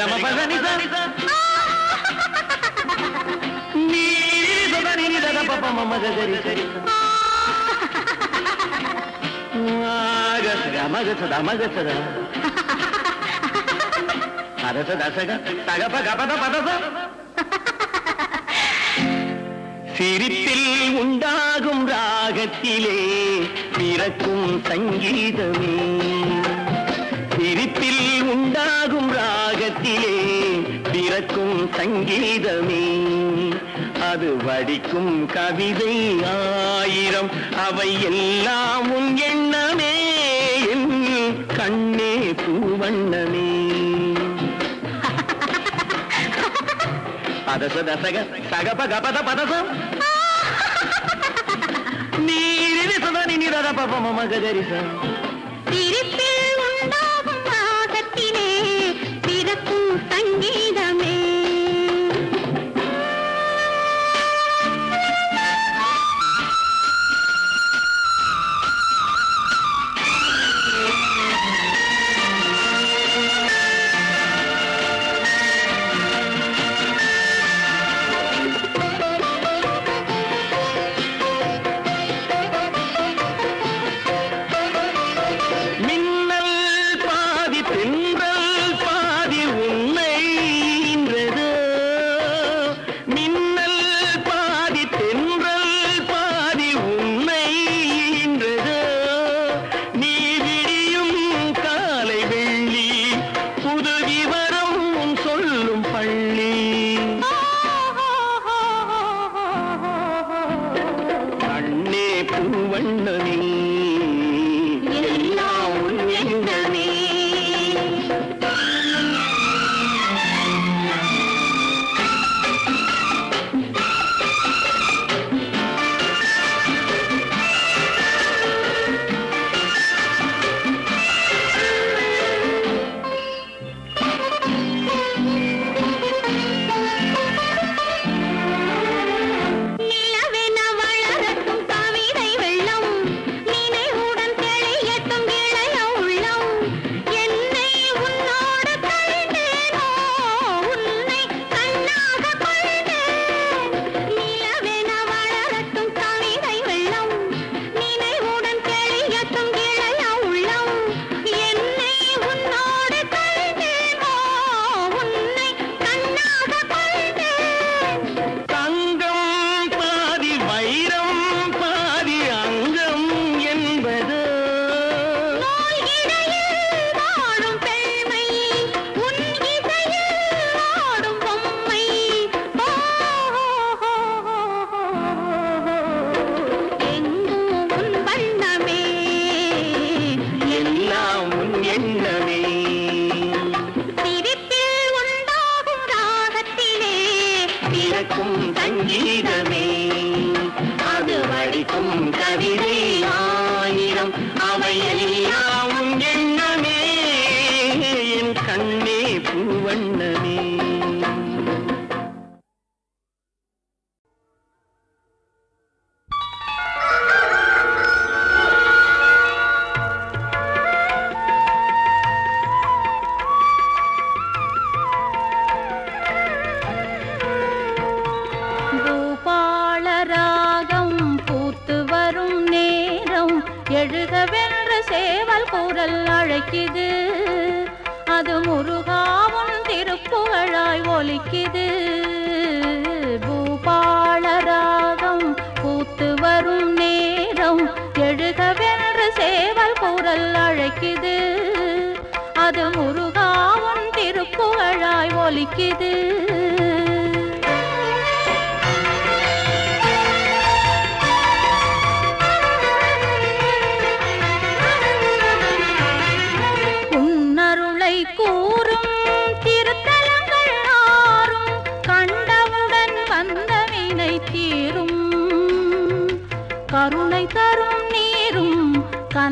గమ పదని సని నీరి సదని ని దద పప మమ గరి సరి గస గమ గస దమ గస ద అదస దసగ తగ పగ పద పదస சிரிப்பில் உண்டாகும் ராகத்திலே பிறக்கும் சங்கீதமே மனத்திலே பிறக்கும் சங்கீதமே. அது வடிக்கும் கவிதை ஆயிரம். அவை எல்லாம் உன் எண்ணமே என் கண்ணே பூவண்ணமே. பதச தசக சகப கபத பதசம் நீரில் சுதனி நிரத பப மம கதரிசம் கண்ணே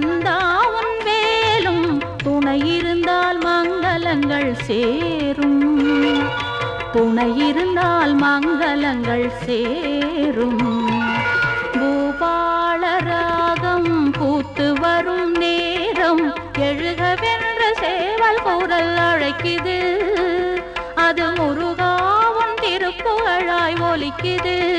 கந்தாவன் வேலும் துணையிருந்தால் மங்களங்கள் சேரும். துணையிருந்தால் மங்களங்கள் சேரும். பூபாளராகம் பூத்து வரும் நேரம் எழுகவென்ற சேவல் குரல் அழைக்குது. அது முருகாவும் திருப்புகழாய் ஒலிக்குது.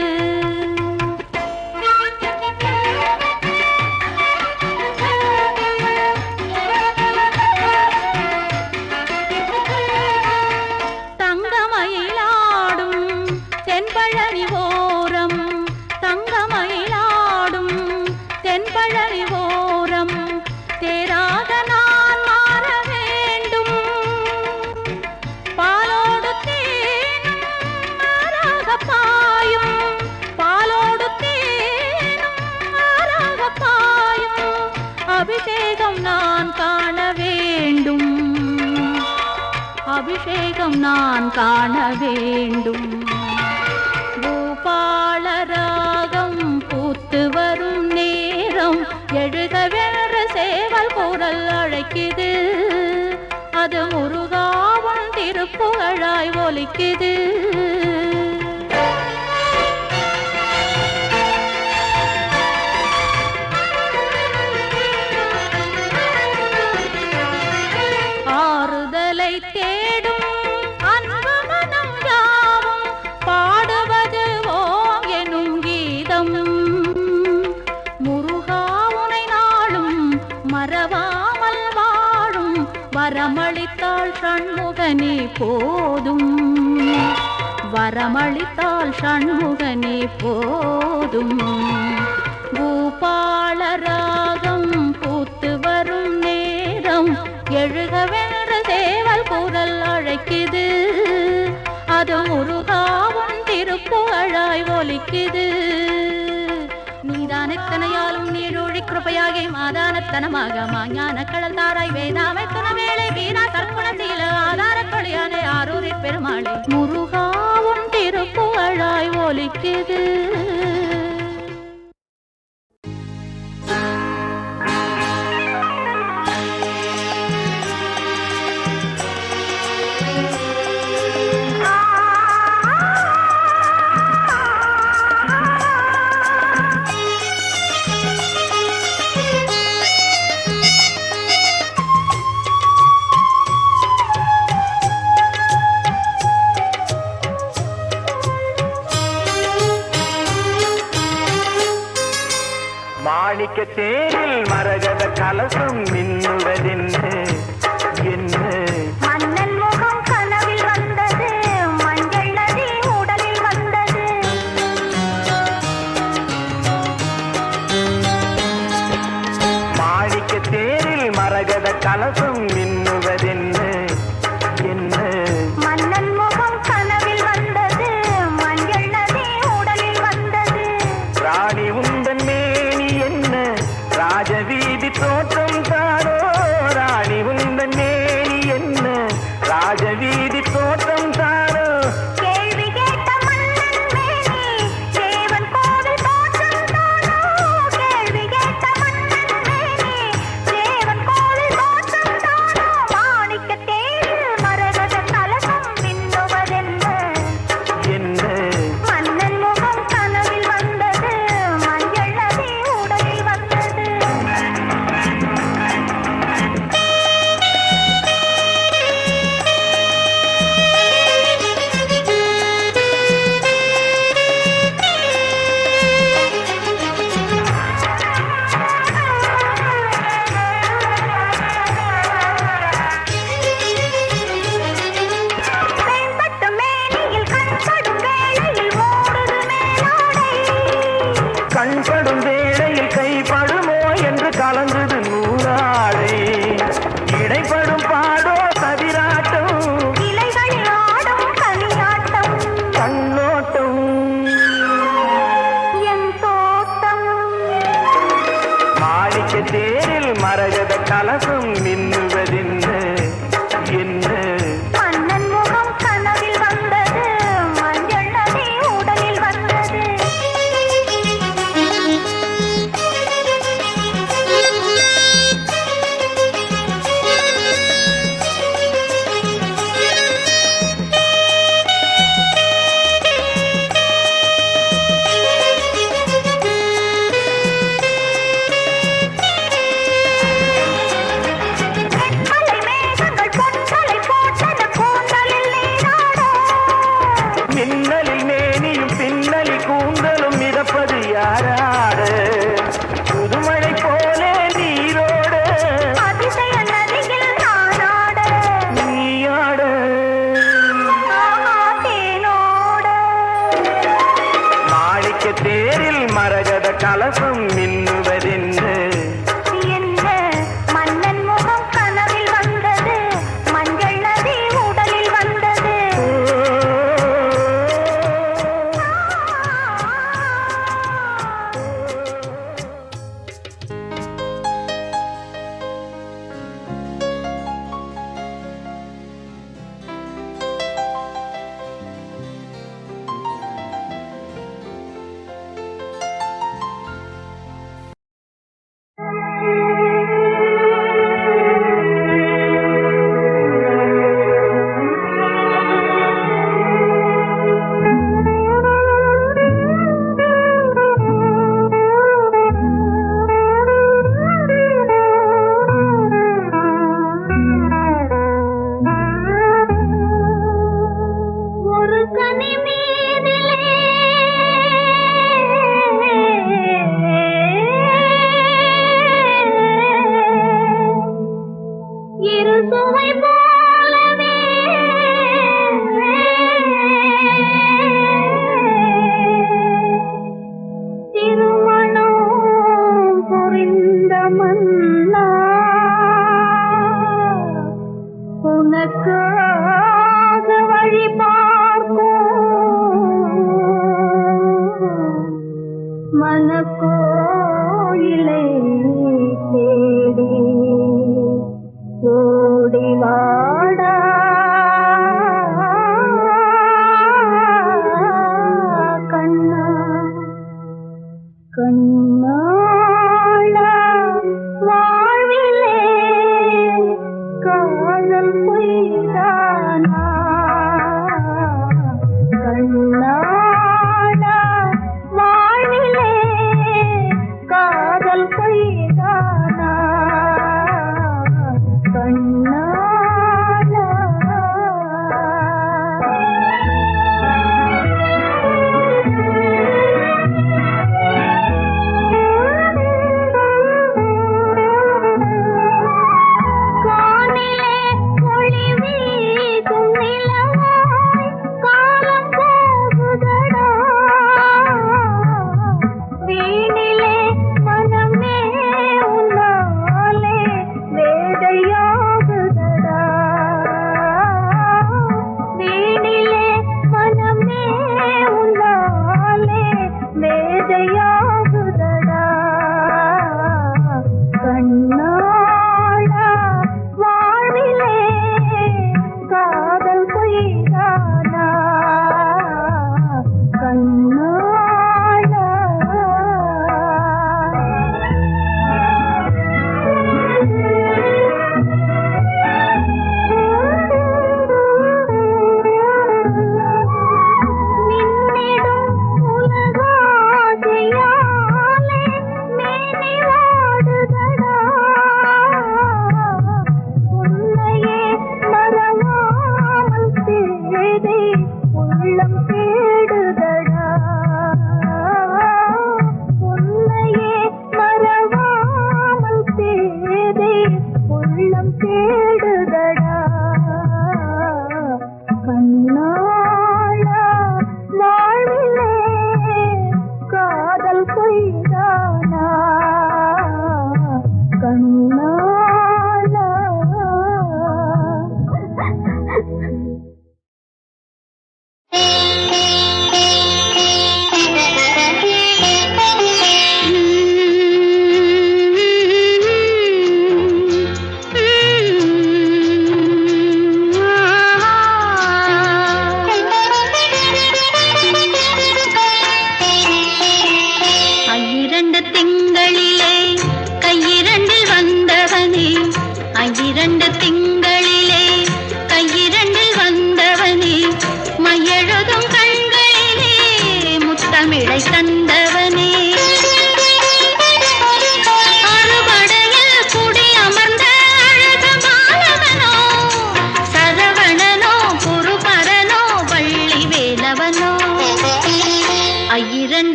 கடல் அழைக்குது. அது முருகாவன் திருப்புகழாய் ஒலிக்குது. வரமளித்தால் ஷண்முகனே போதும். பூபாளராகம் பூத்து வரும் நேரம் எழுகவென்ற சேவல் குரல் அழைக்குது. அது முருகாவும் திருப்புகழாய் ஒலிக்குது. நிதானத்தனையாலும் நீடூழி கிருபையாகி மாதானத்தனமாக மாஞான கடல் தாராய் வேதாமை துணவேளை வீணா தற்குணத்தில ஆதார கொழியானே ஆரூரில் முருகாவும் திருப்புகழாய் ஒலிக்குது. கலசம் மின்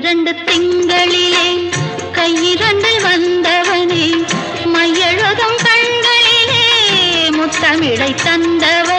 இரண்டு திங்களிலே கையிரண்டில் வந்தவனே மையழகம் கண்களிலே முத்தமிழை தந்தவன்